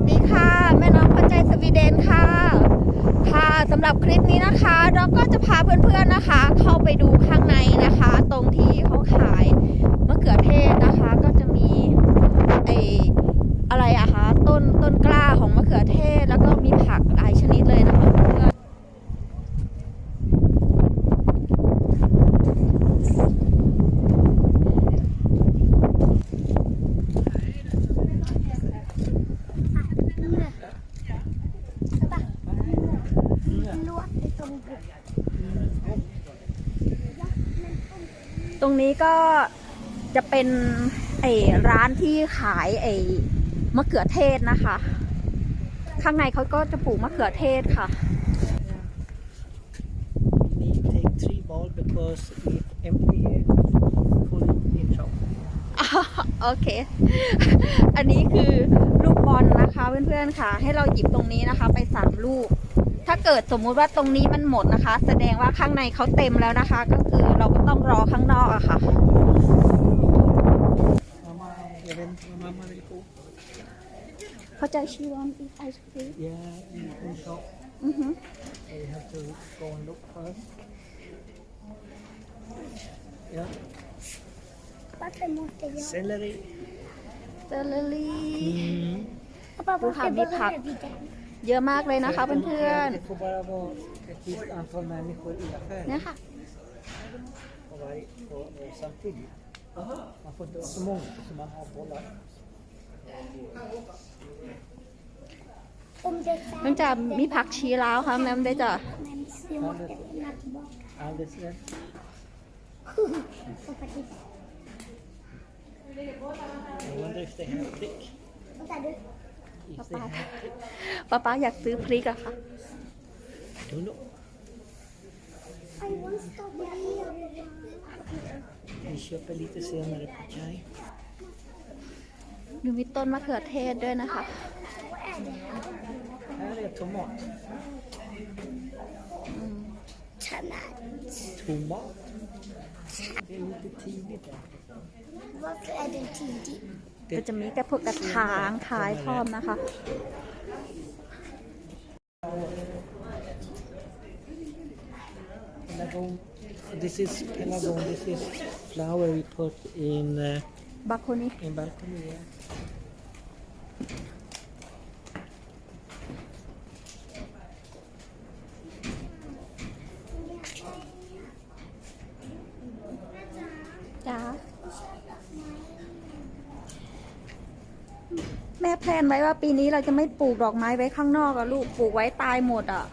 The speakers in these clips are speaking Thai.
วัสดีค่ะ แม่น้องพอใจสวีเดนค่ะ ค่ะสำหรับคลิปนี้นะคะเราก็จะพาเพื่อนๆนะคะ เข้าไปดูข้างในนะคะ ตรงที่เขาขายมะเขือเทศนะคะ ก็จะมีไออะไรอะคะต้นต้นกล้าของมะเขือเทศแล้วก็มีผักหลายชนิดเลยนะคะเพื่อน ตรงนี้ก็จะเป็นไอร้านที่ขายไอมะเขือเทศนะคะ ข้างในเขาก็จะปลูกมะเขือเทศค่ะ need take three ball because it empty full in shop. โอเค อันนี้คือลูกบอลนะคะเพื่อนๆค่ะ ให้เราหยิบตรงนี้นะคะ ไปสามลูกถ้า เกิดสมมุติว่าตรงนี้มันหมดนะคะ แสดงว่าข้างในเขาเต็มแล้วนะคะ ก็คือเราก็ต้องรอข้างนอกอะค่ะ Mama, even Mama will go. เขาจะชีวอนอีไอศครีม Yeah, in, in shop. อือฮึ We have to go and look first. Yeah, Varför måste jag? celery. เจลลี่ Mm. Pappa, Du har varför mitt hack. behöver vi den? เยอะมากเลยนะคะเพื่อน Det får bara vara ett visst antal människor i ๆ affären เนี่ยค่ะ på varje, på, på, samtidigt. Man får inte vara så många så man har bollar. Om det är มันจะมีผักชีลาวค่ะแม่ได้จ้ะ Men vi måste lämna tillbaka. Alldeles rätt. Pappa, titta. I wonder if they have prick. Vänta du. If they have prick. ป้าป้าอยากซื้อพริกอะค่ะ Don't know. I want strawberry. Vi köper lite senare på Chai. ดูมีต้นมะเขือเทศด้วยนะคะ Vad är det här? Här är tomat. Tomat. Tomat. Det är lite tidigt än. Varför är den tidig? ก็จะมีกระพวกกระถางขายพร้อมนะคะ Pelargon. This is pelargon. This is flower we put in uh, บาโคนี่ in balcony. Yeah. จ้า แม่แพลนไว้ว่าปีนี้เราจะไม่ปลูกดอกไม้ไว้ข้างนอกอะลูกปลูกไว้ตายหมดอะ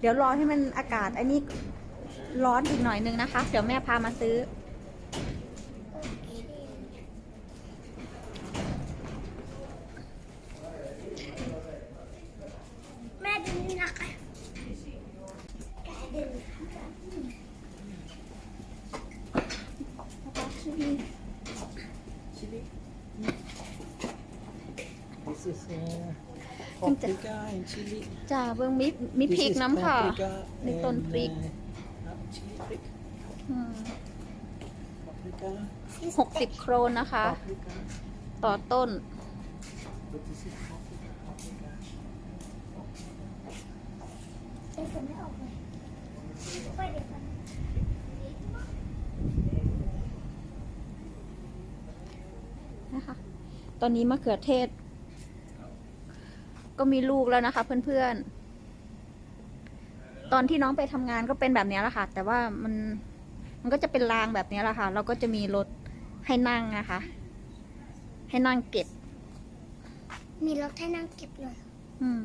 เดี๋ยวรอให้มันอากาศอันนี้ร้อนอีกหน่อยนึงนะคะ เดี๋ยวแม่พามาซื้อ Med din nacke. Chili. This is uh, paprika and chili. จ้าเบื้องมิมีพ This ริก is น้ำค่ะ paprika มีต้น and, พริก uh, uh, chili prick. อืม Paprika. หกสิบโครนนะคะ Paprika. ต่อต้น But this is paprika. paprika. Det kommer jag ihåg. Vad är det för? นะคะ ตอนนี้มะเขือเทศ ก็มีลูกแล้วนะคะ เพื่อนๆ ตอนที่น้องไปทำงานก็เป็นแบบนี้แหละค่ะ แต่ว่ามันมันก็จะเป็นรางแบบนี้แหละค่ะ เราก็จะมีรถให้นั่งนะคะ ให้นั่งเก็บ มีรถให้นั่งเก็บเลยอืม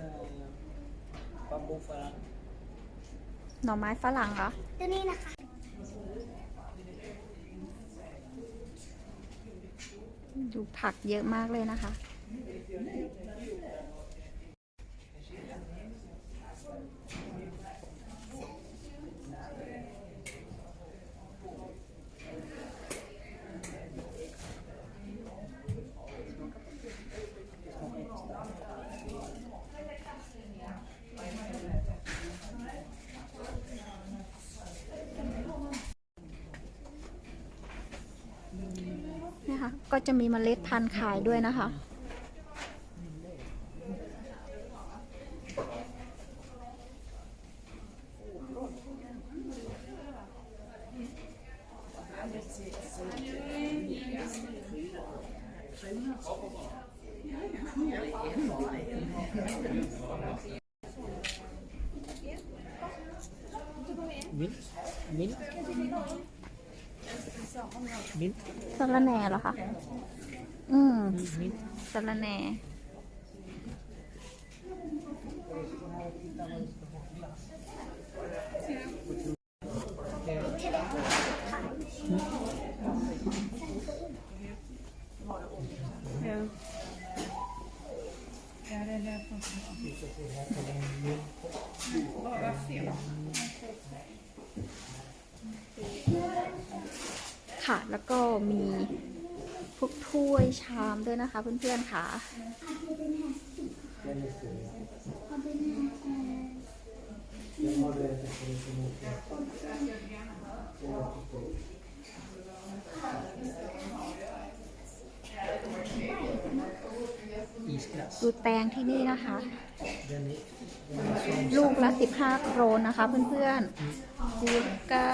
Nej. This is uh, bamboo farang. หน่อไม้ฝรั่งเหรอ ตัวนี้นะคะ ดูผักเยอะมากเลยนะคะ จะมีเมล็ดพันธุ์ขายด้วยนะคะ Mint. Mint. Mint. สะระแหน่เหรอคะ อืม Mint. สะระแหน่ ค่ะ แล้วก็มีพวกถ้วยชามด้วยนะคะเพื่อนๆค่ะ ดูแตงที่นี่นะคะ ลูกละ 15 โครนนะคะเพื่อนๆกูกา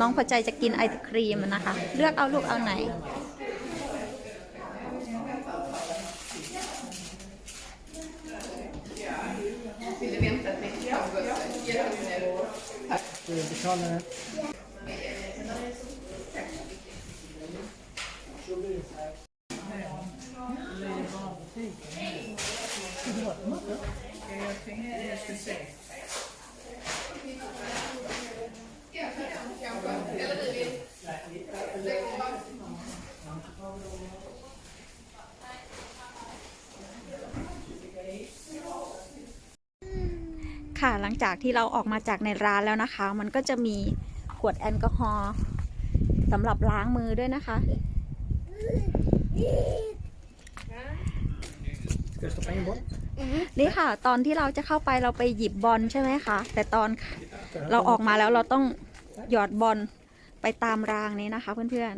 น้องพอใจจะกินไอศครีมนะคะ เลือกเอาลูกเอาไหน Du betalar ลังจากที่เราออกมาจากในร้านแล้วนะคะ มันก็จะมีขวดแอลกอฮอล์สำหรับล้างมือด้วยนะคะ นี่ค่ะ ตอนที่เราจะเข้าไปเราไปหยิบบอลใช่ไหมคะ แต่ตอนเราออกมาแล้วเราต้องหยอดบอลไปตามรางนี้นะคะเพื่อน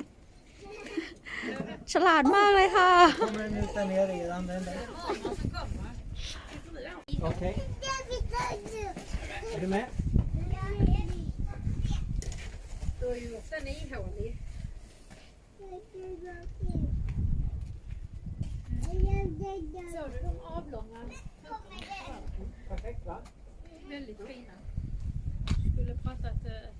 ๆ ฉลาดมากเลยค่ะ Kommer den ut där Yürüme. Sen iyi havalı. Såg du de avlånga? Perfekt va? Väldigt fina. Skulle pratat